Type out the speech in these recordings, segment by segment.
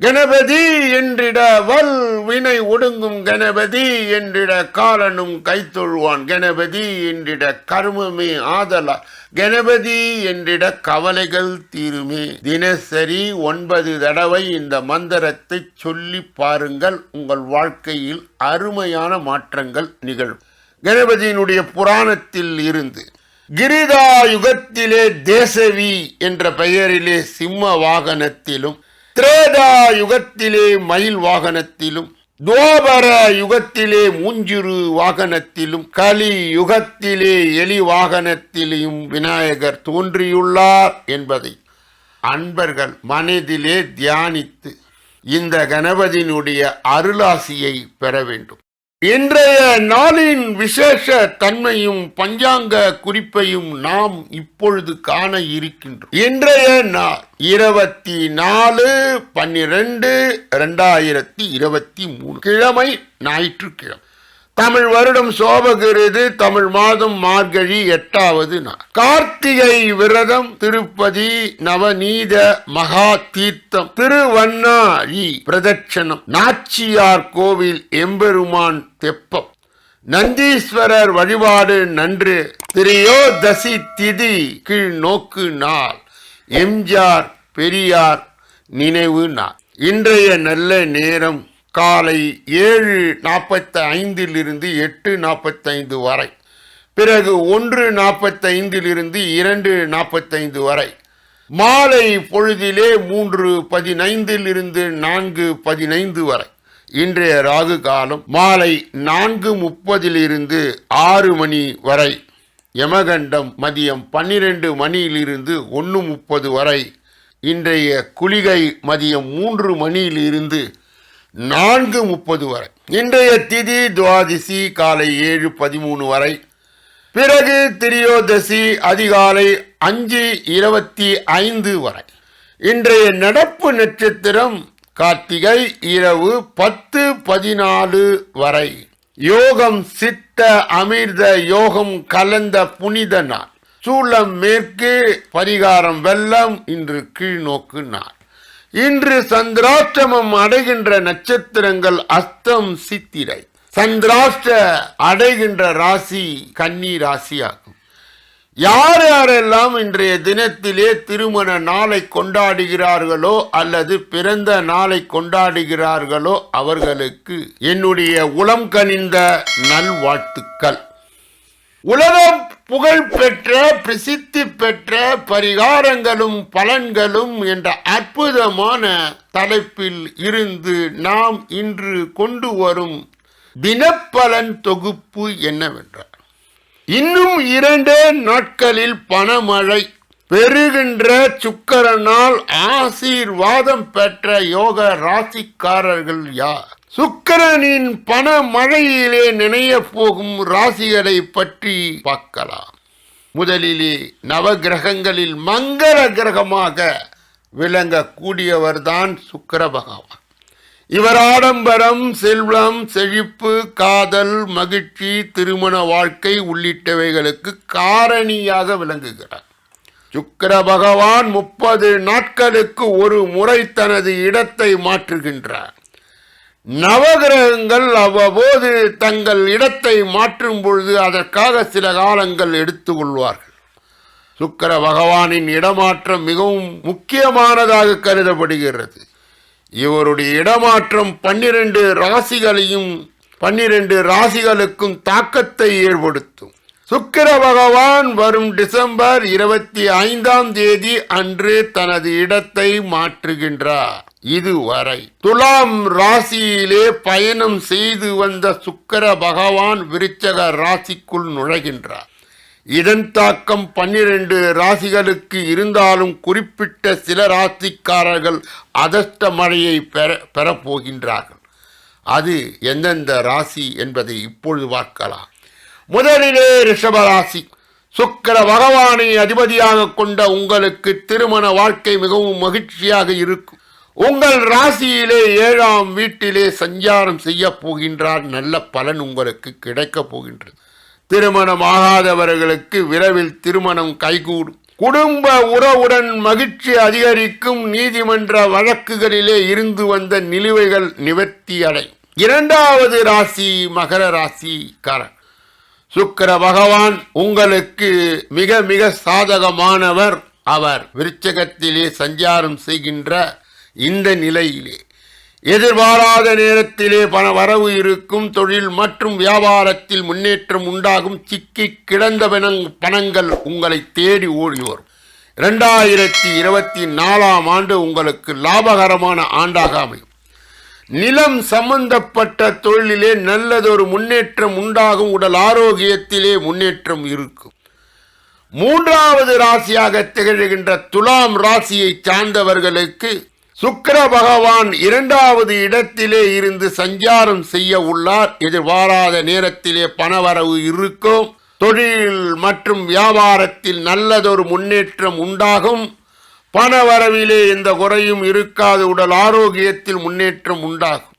கணபதி என்றிட வல் வினை ஒடுங்கும் கணபதி என்றிட காலனும் கைத்தொழுவான். கணபதி என்றிட கர்மமே ஆதலா. கணபதி என்றிட கவலைகள் தீருமே. தினசரி ஒன்பது தடவை இந்த மந்திரத்தை சொல்லி பாருங்கள். உங்கள் வாழ்க்கையில் அருமையான மாற்றங்கள் நிகழும். கணபதியினுடைய புராணத்தில் இருந்து கிரிதா யுகத்திலே தேசவி என்ற பெயரிலே சிம்ம வாகனத்திலும் திரேதா யுகத்திலே மயில் வாகனத்திலும் துவாபர யுகத்திலே மூஞ்சிறு வாகனத்திலும் கலி யுகத்திலே எலி வாகனத்திலும் விநாயகர் தோன்றியுள்ளார் என்பதை அன்பர்கள் மனதிலே தியானித்து இந்த கணபதியினுடைய அருளாசியை பெற வேண்டும். இன்றைய நாளின் விசேஷ தன்மையும் பஞ்சாங்க குறிப்பையும் நாம் இப்பொழுது காண இருக்கின்றோம். இன்றைய நாள் இருபத்தி நாலு பன்னிரெண்டு இரண்டாயிரத்தி இருபத்தி மூணு. கிழமை ஞாயிற்றுக்கிழமை. தமிழ் வருடம் சோபகிருது தமிழ் மாதம் மார்கழி எட்டாவது நாள். கார்த்திகை விரதம் திருப்பதி நவநீத மகா தீர்த்தம் திருவண்ணாழி பிரதட்சணம் நாச்சியார் கோவில் எம்பெருமான் தெப்பம் நந்தீஸ்வரர் வழிபாடு நன்று திரியோதசி திதி கீழ் நோக்கு நாள் எம்ஜிஆர் பெரியார் நினைவு நாள். இன்றைய நல்ல நேரம் காலை ஏழு நாற்பத்தி ஐந்திலிருந்து எட்டு நாற்பத்தைந்து வரை. பிறகு ஒன்று நாற்பத்தைந்திலிருந்து இரண்டு நாற்பத்தைந்து வரை. மாலை பொழுதிலே மூன்று பதினைந்திலிருந்து நான்கு பதினைந்து வரை. இன்றைய ராகு காலம் மாலை நான்கு முப்பதிலிருந்து ஆறு மணி வரை. யமகண்டம் மதியம் பன்னிரண்டு மணியிலிருந்து ஒன்று முப்பது வரை. இன்றைய குளிகை மதியம் மூன்று மணியிலிருந்து நான்கு முப்பது வரை. இன்றைய திதி துவாதிசி காலை ஏழு பதிமூணு வரை. பிறகு திரியோதசி அதிகாலை அஞ்சு இருபத்தி ஐந்து வரை. இன்றைய நடப்பு நட்சத்திரம் கார்த்திகை இரவு பத்து பதினாலு வரை. யோகம் சித்த அமிர்த யோகம் கலந்த புனித நாள். சூளம் மேற்கு பரிகாரம் வெள்ளம் இன்று கீழ்நோக்கு நாள். இன்று சந்திராஷ்டமம் அடைகின்ற நட்சத்திரங்கள் அஸ்தம் சித்திரை. சந்திராஷ்ட அடைகின்ற ராசி கன்னி ராசியாகும். யார் யாரெல்லாம் இன்றைய தினத்திலே திருமண நாளை கொண்டாடுகிறார்களோ அல்லது பிறந்த நாளை கொண்டாடுகிறார்களோ அவர்களுக்கு என்னுடைய உளம் கனிந்த நல்வாழ்த்துக்கள். உலகம் புகழ்பெற்ற பிரசித்தி பெற்ற பரிகாரங்களும் பலன்களும் என்ற அற்புதமான தலைப்பில் இருந்து நாம் இன்று கொண்டு வரும் தினப்பலன் தொகுப்பு என்னவென்றார் இன்னும் இரண்டே நாட்களில் பணமழை பெறுகின்ற சுக்கரனால் ஆசீர்வாதம் பெற்ற யோக ராசிக்காரர்கள் யார்? சுக்கிரனின் பண மழையிலே நினைய போகும் ராசிகளை பற்றி பார்க்கலாம். முதலிலே நவகிரகங்களில் மங்கள கிரகமாக விளங்கக்கூடியவர்தான் சுக்கர பகவான். இவர் ஆடம்பரம் செல்வம் செழிப்பு காதல் மகிழ்ச்சி திருமண வாழ்க்கை உள்ளிட்டவைகளுக்கு காரணியாக விளங்குகிறார். சுக்கர பகவான் முப்பது நாட்களுக்கு ஒரு முறை தனது இடத்தை மாற்றுகின்றார். நவகிரகங்கள் அவ்வப்போது தங்கள் இடத்தை மாற்றும் பொழுது அதற்காக சில காலங்கள் எடுத்துக்கொள்வார்கள் சுக்கர பகவானின் இடமாற்றம் மிகவும் முக்கியமானதாக கருதப்படுகிறது. இவருடைய இடமாற்றம் பன்னிரண்டு ராசிகளையும் பன்னிரண்டு ராசிகளுக்கும் தாக்கத்தை ஏற்படுத்தும். சுக்கிர பகவான் வரும் டிசம்பர் இருபத்தி ஐந்தாம் தேதி அன்று தனது இடத்தை மாற்றுகின்றார். இதுவரை துலாம் ராசியிலே பயணம் செய்து வந்த சுக்கர பகவான் விருச்சக ராசிக்குள் நுழைகின்றார். இதன் தாக்கம் பன்னிரண்டு ராசிகளுக்கு இருந்தாலும் குறிப்பிட்ட சில ராசிக்காரர்கள் அதஷ்ட மழையை பெற பெறப்போகின்றார்கள். அது எந்தெந்த ராசி என்பதை இப்பொழுது பார்க்கலாம். முதலிலே ரிஷபராசி. சுக்கிர பகவானை அதிபதியாக கொண்ட உங்களுக்கு திருமண வாழ்க்கை மிகவும் மகிழ்ச்சியாக இருக்கும். உங்கள் ராசியிலே ஏழாம் வீட்டிலே சஞ்சாரம் செய்ய போகின்றார். நல்ல பலன் உங்களுக்கு கிடைக்கப் போகின்றது. திருமணம் ஆகாதவர்களுக்கு விரைவில் திருமணம் கைகூடும். குடும்ப உறவுடன் மகிழ்ச்சி அதிகரிக்கும். நீதிமன்ற வழக்குகளிலே இருந்து வந்த நிலுவைகள் நிவர்த்தி அடை இரண்டாவது ராசி மகர ராசிக்காரன். சுக்கர பகவான் உங்களுக்கு மிக மிக சாதகமானவர் அவர். விருச்சகத்திலே சஞ்சாரம் செய்கின்ற இந்த நிலையிலே. எதிர்பாராத நேரத்திலே பண வரவு இருக்கும் தொழில் மற்றும் வியாபாரத்தில் முன்னேற்றம் உண்டாகும் சிக்கி கிடந்த பணங்கள் உங்களை தேடி ஓடி வரும் இரண்டாயிரத்தி இருபத்தி நாலாம் ஆண்டு உங்களுக்கு லாபகரமான ஆண்டாக அமையும். நிலம் சம்பந்தப்பட்ட தொழிலிலே நல்லதொரு முன்னேற்றம் உண்டாகும். உடல் ஆரோக்கியத்திலே முன்னேற்றம் இருக்கும். மூன்றாவது ராசியாக திகழ்கின்ற துலாம் ராசியை சார்ந்தவர்களுக்கு சுக்கர பகவான் இரண்டாவது இடத்திலே இருந்து சஞ்சாரம் செய்ய உள்ளார். எதிர்பாராத நேரத்திலே பணவரவு இருக்கும். தொழில் மற்றும் வியாபாரத்தில் நல்லதொரு முன்னேற்றம் உண்டாகும். பண வரவிலே எந்த குறையும் இருக்காது. உடல் ஆரோக்கியத்தில் முன்னேற்றம் உண்டாகும்.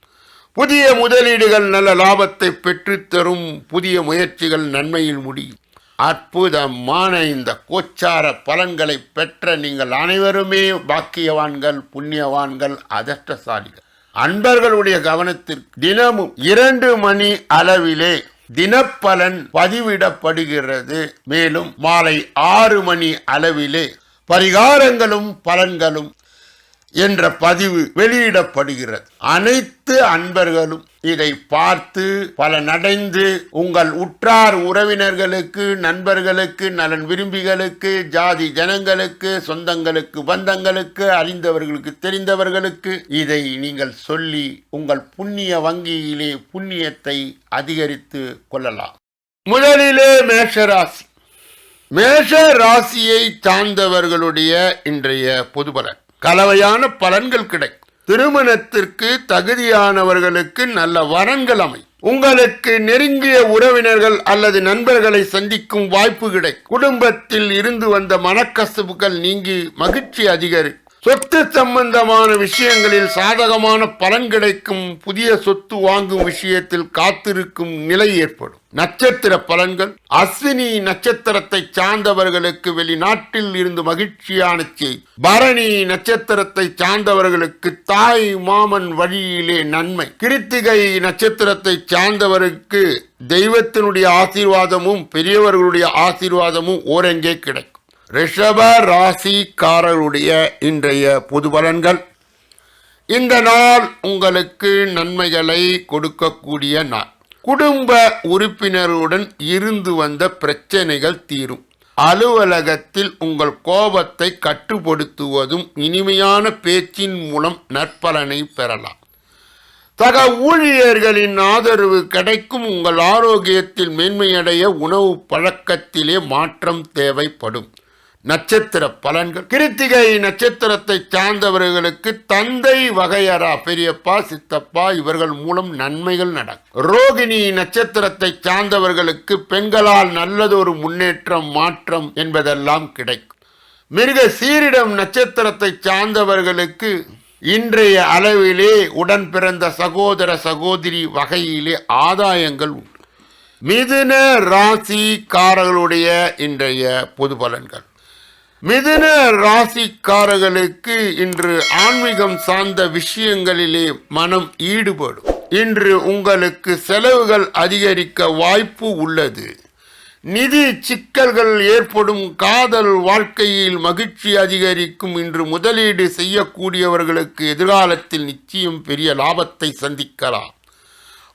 புதிய முதலீடுகள் நல்ல லாபத்தை பெற்றுத்தரும் புதிய முயற்சிகள் நன்மையில் முடியும். அற்புதமான இந்த கோச்சார பலன்களை பெற்ற நீங்கள் அனைவருமே பாக்கியவான்கள் புண்ணியவான்கள் அதிர்ஷ்டசாலிகள். அன்பர்களுடைய கவனத்திற்கு தினமும் இரண்டு மணி அளவிலே தினப்பலன் பதிவிடப்படுகிறது. மேலும் மாலை ஆறு மணி அளவிலே பரிகாரங்களும் பலன்களும் என்ற பதிவு வெளியிடப்படுகிறது. அனைத்து அன்பர்களும் இதை பார்த்து பலனடைந்து உங்கள் உற்றார் உறவினர்களுக்கு நண்பர்களுக்கு நலன் விரும்பிகளுக்கு ஜாதி ஜனங்களுக்கு சொந்தங்களுக்கு பந்தங்களுக்கு அறிந்தவர்களுக்கு தெரிந்தவர்களுக்கு இதை நீங்கள் சொல்லி உங்கள் புண்ணிய வங்கியிலே புண்ணியத்தை அதிகரித்து கொள்ளலாம். முதலிலே மேஷராசி. மேஷ ராசியை சார்ந்தவர்களுடைய இன்றைய பொதுபலன். கலவையான பலன்கள் கிடைக்கும். திருமணத்திற்கு தகுதியானவர்களுக்கு நல்ல வரன்கள் அமை. உங்களுக்கு நெருங்கிய உறவினர்கள் அல்லது நண்பர்களை சந்திக்கும் வாய்ப்பு கிடைக்கும். குடும்பத்தில் இருந்து வந்த மனக்கசப்புகள் நீங்கி மகிழ்ச்சி அதிகரிக்கும் சொத்து சம்பந்தமான விஷயங்களில் சாதகமான பலன் கிடைக்கும். புதிய சொத்து வாங்கும் விஷயத்தில் காத்திருக்கும் நிலை ஏற்படும். நட்சத்திர பலன்கள். அஸ்வினி நட்சத்திரத்தை சார்ந்தவர்களுக்கு வெளிநாட்டில் இருந்து மகிழ்ச்சியான செய்தி பரணி நட்சத்திரத்தை சார்ந்தவர்களுக்கு தாய் மாமன் வழியிலே நன்மை. கிருத்திகை நட்சத்திரத்தை சார்ந்தவருக்கு தெய்வத்தினுடைய ஆசீர்வாதமும் பெரியவர்களுடைய ஆசீர்வாதமும் ஓரெங்கே கிடைக்கும். ரிஷப ராசிக்காரருடைய இன்றைய பொது பலன்கள். இந்த நாள் உங்களுக்கு நன்மைகளை கொடுக்கக்கூடிய நாள். குடும்ப உறுப்பினருடன் இருந்து வந்த பிரச்சனைகள் தீரும். அலுவலகத்தில் உங்கள் கோபத்தை கட்டுப்படுத்துவதும் இனிமையான பேச்சின் மூலம் நற்பலனை பெறலாம். சக ஊழியர்களின் ஆதரவு கிடைக்கும். உங்கள் ஆரோக்கியத்தில் மேன்மையடைய உணவு பழக்கத்திலே மாற்றம் தேவைப்படும். நட்சத்திர பலன்கள். கிருத்திகை நட்சத்திரத்தை சார்ந்தவர்களுக்கு தந்தை வகையறா பெரியப்பா சித்தப்பா இவர்கள் மூலம் நன்மைகள் நடக்கும். ரோகிணி நட்சத்திரத்தை சார்ந்தவர்களுக்கு பெண்களால் நல்லதொரு முன்னேற்றம் மாற்றம் என்பதெல்லாம் கிடைக்கும். மிருக சீரிடம் நட்சத்திரத்தை சார்ந்தவர்களுக்கு இன்றைய அளவிலே உடன் பிறந்த சகோதர சகோதரி வகையிலே ஆதாயங்கள் உண்டு. மிதுன ராசிக்காரர்களுடைய இன்றைய பொது பலன்கள். மிதுன ராசிக்காரர்களுக்கு இன்று ஆன்மீகம் சார்ந்த விஷயங்களிலே மனம் ஈடுபடும். இன்று உங்களுக்கு செலவுகள் அதிகரிக்க வாய்ப்பு உள்ளது. நிதி சிக்கல்கள் ஏற்படும் காதல் வாழ்க்கையில் மகிழ்ச்சி அதிகரிக்கும் இன்று முதலீடு செய்யக்கூடியவர்களுக்கு எதிர்காலத்தில் நிச்சயம் பெரிய லாபத்தை சந்திக்கலாம்.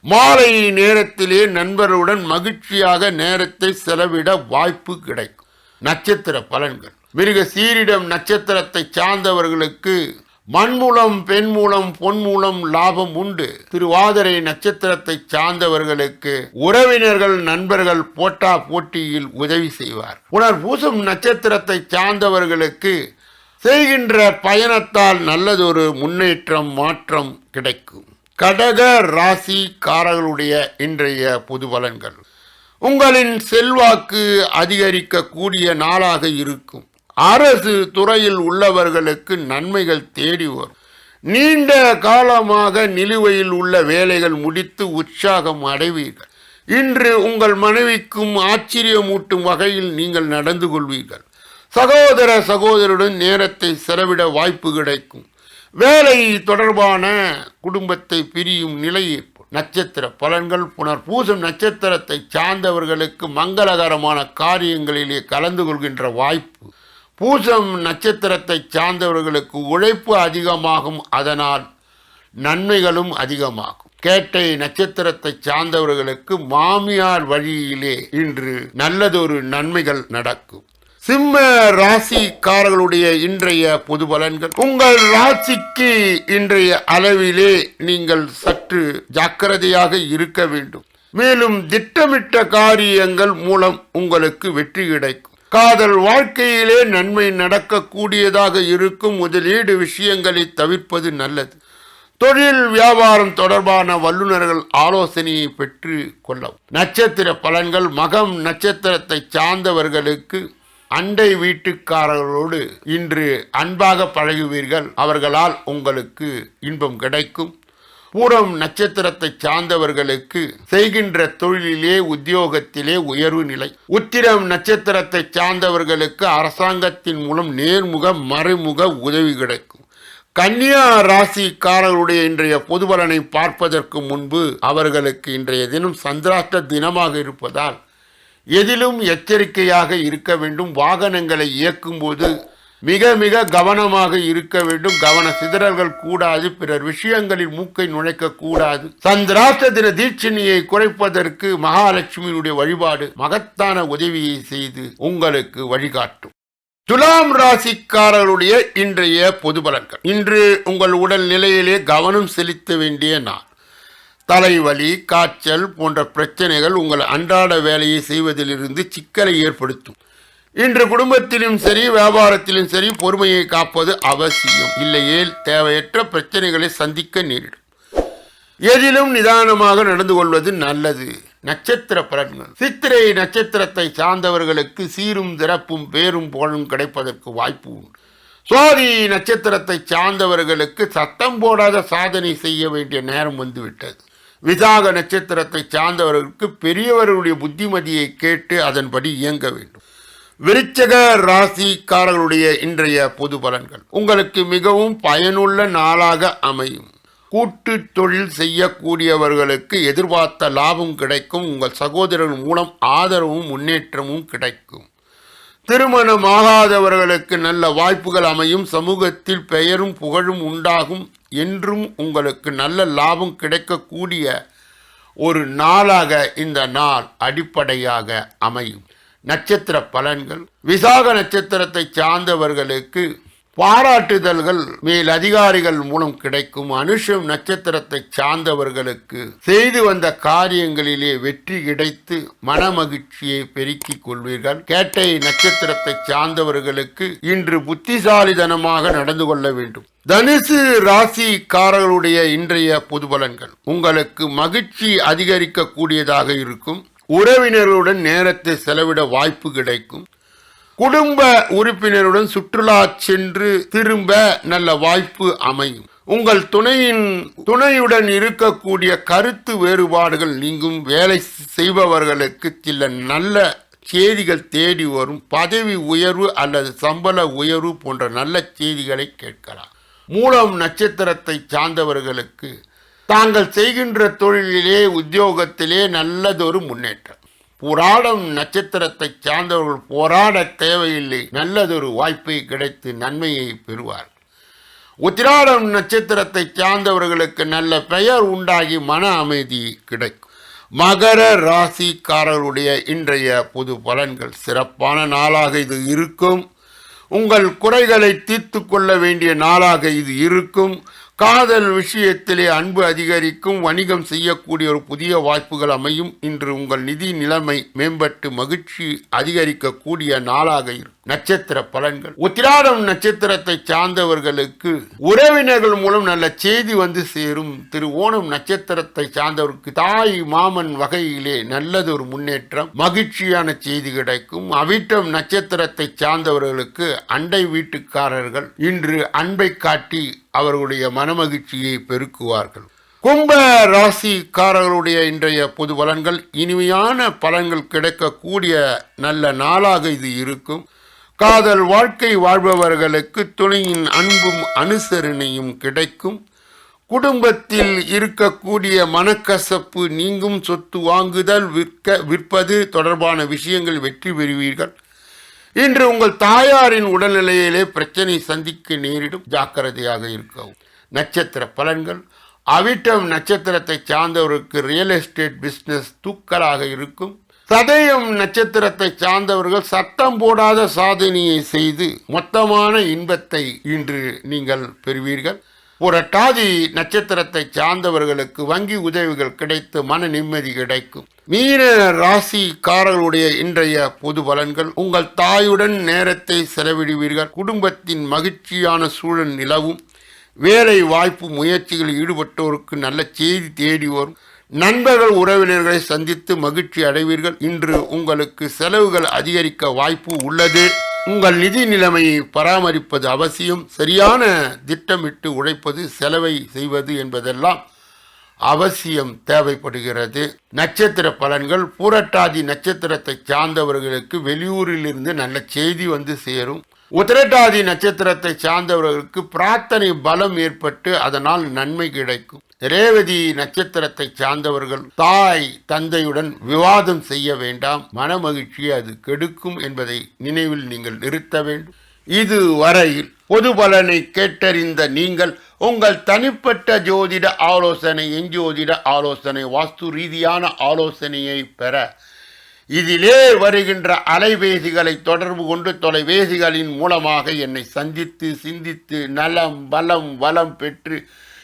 மாலை நேரத்திலே நண்பருடன் மகிழ்ச்சியாக நேரத்தை செலவிட வாய்ப்பு கிடைக்கும். நட்சத்திர பலன்கள். மிருக சீரிடம் நட்சத்திரத்தை சார்ந்தவர்களுக்கு மண் மூலம் பெண் மூலம் பொன் மூலம் லாபம் உண்டு. திருவாதிரை நட்சத்திரத்தை சார்ந்தவர்களுக்கு உறவினர்கள் நண்பர்கள் போட்டா போட்டியில் உதவி செய்வார். உணர் பூசம் நட்சத்திரத்தை சார்ந்தவர்களுக்கு செய்கின்ற பயணத்தால் நல்லதொரு முன்னேற்றம் மாற்றம் கிடைக்கும். கடக ராசிக்காரர்களுடைய இன்றைய பொது பலன்கள். உங்களின் செல்வாக்கு அதிகரிக்கக்கூடிய நாளாக இருக்கும். அரசு துறையில் உள்ளவர்களுக்கு நன்மைகள் தேடி வரும். நீண்ட காலமாக நிலுவையில் உள்ள வேலைகள் முடித்து உற்சாகம் அடைவீர்கள். இன்று உங்கள் மனைவிக்கும் ஆச்சரியமூட்டும் வகையில் நீங்கள் நடந்து கொள்வீர்கள். சகோதர சகோதரருடன் நேரத்தை செலவிட வாய்ப்பு கிடைக்கும். வேலை தொடர்பான குடும்பத்தை பிரியும் நிலை நட்சத்திர பலன்கள் புனர் பூசம் நட்சத்திரத்தை சார்ந்தவர்களுக்கு மங்களகரமான காரியங்களிலே கலந்து கொள்கின்ற வாய்ப்பு பூசம் நட்சத்திரத்தை சார்ந்தவர்களுக்கு உழைப்பு அதிகமாகும் அதனால் நன்மைகளும் அதிகமாகும். கேட்டை நட்சத்திரத்தை சார்ந்தவர்களுக்கு மாமியார் வழியிலே இன்று நல்லதொரு நன்மைகள் நடக்கும். சிம்ம ராசிக்காரர்களுடைய இன்றைய பொது பலன்கள். உங்கள் ராசிக்கு இன்றைய அளவிலே நீங்கள் சற்று ஜாக்கிரதையாக இருக்க வேண்டும். மேலும் திட்டமிட்ட காரியங்கள் மூலம் உங்களுக்கு வெற்றி கிடைக்கும். காதல் வாழ்க்கையிலே நன்மை நடக்கக்கூடியதாக இருக்கும் முதலீடு விஷயங்களை தவிர்ப்பது நல்லது. தொழில் வியாபாரம் தொடர்பான வல்லுநர்கள் ஆலோசனையை பெற்று கொள்ளவும். நட்சத்திர பலன்கள் மகம் நட்சத்திரத்தை சார்ந்தவர்களுக்கு அண்டை வீட்டுக்காரர்களோடு இன்று அன்பாக பழகுவீர்கள். அவர்களால் உங்களுக்கு இன்பம் கிடைக்கும். பூரம் நட்சத்திரத்தை சார்ந்தவர்களுக்கு செய்கின்ற தொழிலிலே உத்தியோகத்திலே உயர்வு நிலை. உத்திரம் நட்சத்திரத்தை சார்ந்தவர்களுக்கு அரசாங்கத்தின் மூலம் நேர்முக மறைமுக உதவி கிடைக்கும். கன்னியா ராசிக்காரர்களுடைய இன்றைய பொது பலனை பார்ப்பதற்கு முன்பு அவர்களுக்கு இன்றைய தினம் சந்திராஷ்ட தினமாக இருப்பதால் எதிலும் எச்சரிக்கையாக இருக்க வேண்டும். வாகனங்களை இயக்கும்போது மிக மிக கவனமாக இருக்க வேண்டும். கவன சிதறல்கள் கூடாது. பிறர் விஷயங்களில் மூக்கை நுழைக்க கூடாது. சந்திராஷ்ட தின தீட்சணியை குறைப்பதற்கு மகாலட்சுமியினுடைய வழிபாடு மகத்தான உதவியை செய்து உங்களுக்கு வழிகாட்டும். துலாம் ராசிக்காரர்களுடைய இன்றைய பொது பலன்கள். இன்று உங்கள் உடல் நிலையிலே கவனம் செலுத்த வேண்டிய நாள். தலைவலி காய்ச்சல் போன்ற பிரச்சனைகள் உங்கள் அன்றாட வேலையை செய்வதிலிருந்து சிக்கலை ஏற்படுத்தும். இன்று குடும்பத்திலும் சரி வியாபாரத்திலும் சரி பொறுமையை காப்பது அவசியம். இல்லையேல் தேவையற்ற பிரச்சனைகளை சந்திக்க நேரிடும். எதிலும் நிதானமாக நடந்து கொள்வது நல்லது. நட்சத்திர பலன்கள். சித்திரை நட்சத்திரத்தை சார்ந்தவர்களுக்கு சீரும் சிறப்பும் பேரும் புகழும் கிடைப்பதற்கு வாய்ப்பு உண்டு. சோதி நட்சத்திரத்தை சார்ந்தவர்களுக்கு சத்தம் போடாத சாதனை செய்ய வேண்டிய நேரம் வந்துவிட்டது. விசாக நட்சத்திரத்தை சார்ந்தவர்களுக்கு பெரியவர்களுடைய புத்திமதியை கேட்டு அதன்படி இயங்க வேண்டும். விருச்சக ராசிக்காரர்களுடைய இன்றைய பொது பலன்கள். உங்களுக்கு மிகவும் பயனுள்ள நாளாக அமையும். கூட்டு தொழில் செய்யக்கூடியவர்களுக்கு எதிர்பார்த்த லாபம் கிடைக்கும். உங்கள் சகோதரர்கள் மூலம் ஆதரவும் முன்னேற்றமும் கிடைக்கும். திருமணமாகாதவர்களுக்கு நல்ல வாய்ப்புகள் அமையும். சமூகத்தில் பெயரும் புகழும் உண்டாகும். என்றும் உங்களுக்கு நல்ல லாபம் கிடைக்கக்கூடிய ஒரு நாளாக இந்த நாள் அடிப்படையாக அமையும். நட்சத்திர பலன்கள். விசாக நட்சத்திரத்தை சார்ந்தவர்களுக்கு பாராட்டுதல்கள் மேல் அதிகாரிகள் மூலம் கிடைக்கும். அனுஷம் நட்சத்திரத்தை சார்ந்தவர்களுக்கு செய்து வந்த காரியங்களிலே வெற்றி கிடைத்து மனமகிழ்ச்சியை பெருக்கிக் கொள்வீர்கள். கேட்டை நட்சத்திரத்தை சார்ந்தவர்களுக்கு இன்று புத்திசாலிதனமாக நடந்து கொள்ள வேண்டும். தனுசு ராசிக்காரர்களுடைய இன்றைய பொது பலன்கள். உங்களுக்கு மகிழ்ச்சி அதிகரிக்கக்கூடியதாக இருக்கும். உறவினர்களுடன் நேரத்தை செலவிட வாய்ப்பு கிடைக்கும். குடும்ப உறுப்பினருடன் சுற்றுலா சென்று திரும்ப நல்ல வாய்ப்பு அமையும். உங்கள் துணையின் துணையுடன் இருக்கக்கூடிய கருத்து வேறுபாடுகள் நீங்கும். வேலை செய்பவர்களுக்கு சில நல்ல செய்திகள் தேடி வரும். பதவி உயர்வு அல்லது சம்பள உயர்வு போன்ற நல்ல செய்திகளை கேட்கலாம். மூலம் நட்சத்திரத்தை சார்ந்தவர்களுக்கு தாங்கள் செய்கின்ற தொழிலிலே உத்தியோகத்திலே நல்லதொரு முன்னேற்றம். புராடம் நட்சத்திரத்தை சார்ந்தவர்கள் போராட தேவையில்லை. நல்லதொரு வாய்ப்பை கிடைத்து நன்மையை பெறுவார். உத்திராடம் நட்சத்திரத்தை சார்ந்தவர்களுக்கு நல்ல பெயர் உண்டாகி மன அமைதி கிடைக்கும். மகர ராசிக்காரர்களுடைய இன்றைய பொது பலன்கள் சிறப்பான நாளாக இது இருக்கும். உங்கள் குறைகளை தீர்த்து கொள்ள வேண்டிய நாளாக இது இருக்கும். காதல் விஷயத்திலே அன்பு அதிகரிக்கும் வணிகம் செய்யக்கூடிய ஒரு புதிய வாய்ப்புகள் அமையும். இன்று உங்கள் நிதி நிலைமை மேம்பட்டு மகிழ்ச்சி அதிகரிக்கக்கூடிய நாளாக இருக்கும். நட்சத்திர பலன்கள். உத்திராடம் நட்சத்திரத்தை சார்ந்தவர்களுக்கு உறவினர்கள் மூலம் நல்ல செய்தி வந்து சேரும். திரு ஓணம் நட்சத்திரத்தை சார்ந்தவருக்கு தாய் மாமன் வகையிலே நல்லது ஒரு முன்னேற்றம் மகிழ்ச்சியான செய்தி கிடைக்கும். அவிட்டம் நட்சத்திரத்தை சார்ந்தவர்களுக்கு அண்டை வீட்டுக்காரர்கள் இன்று அன்பை காட்டி அவர்களுடைய மனமகிழ்ச்சியை பெருக்குவார்கள். கும்ப ராசிக்காரர்களுடைய இன்றைய பொது பலன்கள் இனிமையான பலன்கள் கிடைக்கக்கூடிய நல்ல நாளாக இது இருக்கும். காதல் வாழ்க்கை வாழ்பவர்களுக்கு துணையின் அன்பும் அனுசரணையும் கிடைக்கும். குடும்பத்தில் இருக்கக்கூடிய மனக்கசப்பு நீங்கும் சொத்து வாங்குதல் விற்க விற்பது தொடர்பான விஷயங்கள் வெற்றி பெறுவீர்கள். இன்று உங்கள் தாயாரின் உடல்நிலையிலே பிரச்சனை சந்திக்க நேரிடும். ஜாக்கிரதையாக இருக்கவும். நட்சத்திர பலன்கள். அவிட்டம் நட்சத்திரத்தை சார்ந்தவருக்கு ரியல் எஸ்டேட் பிஸ்னஸ் தூக்கலாக இருக்கும். சதயம் நட்சத்திரத்தை சார்ந்தவர்கள் சத்தம் போடாத சாதனையை செய்து மொத்தமான இன்பத்தை இன்று நீங்கள் பெறுவீர்கள். புரட்டாதி நட்சத்திரத்தை சார்ந்தவர்களுக்கு வங்கி உதவிகள் கிடைத்து மன நிம்மதி கிடைக்கும். மீன ராசிக்காரர்களுடைய இன்றைய பொது பலன்கள் உங்கள் தாயுடன் நேரத்தை செலவிடுவீர்கள். குடும்பத்தின் மகிழ்ச்சியான சூழல் நிலவும். வேலை வாய்ப்பு முயற்சிகளில் ஈடுபட்டோருக்கு நல்ல செய்தி தேடி வரும். நண்பர்கள் உறவினர்களை சந்தித்து மகிழ்ச்சி அடைவீர்கள். இன்று உங்களுக்கு செலவுகள் அதிகரிக்க வாய்ப்பு உள்ளது. உங்கள் நிதி நிலைமையை பராமரிப்பது அவசியம். சரியான திட்டமிட்டு உழைப்பது செலவை செய்வது என்பதெல்லாம் அவசியம் தேவைப்படுகிறது. நட்சத்திர பலன்கள் பூரட்டாதி நட்சத்திரத்தை சார்ந்தவர்களுக்கு வெளியூரிலிருந்து நல்ல செய்தி வந்து சேரும். உத்திரட்டாதி நட்சத்திரத்தை சார்ந்தவர்களுக்கு பிரார்த்தனை பலம் ஏற்பட்டு அதனால் நன்மை கிடைக்கும். ரேவதி நட்சத்திரத்தை சார்ந்தவர்கள் தாய் தந்தையுடன் விவாதம் செய்ய வேண்டாம். மனமகிழ்ச்சி அது கெடுக்கும் என்பதை நினைவில் நீங்கள் நிறுத்த வேண்டும். இது வரையில் பொது பலனை கேட்டறிந்த நீங்கள் உங்கள் தனிப்பட்ட ஜோதிட ஆலோசனை எஞ்சோதிட ஆலோசனை வாஸ்து ரீதியான ஆலோசனையை பெற. இதிலே வருகின்ற அலைபேசிகளை தொடர்பு கொண்டு தொலைபேசிகளின் மூலமாக என்னை சந்தித்து சிந்தித்து நலம் பலம் வளம் பெற்று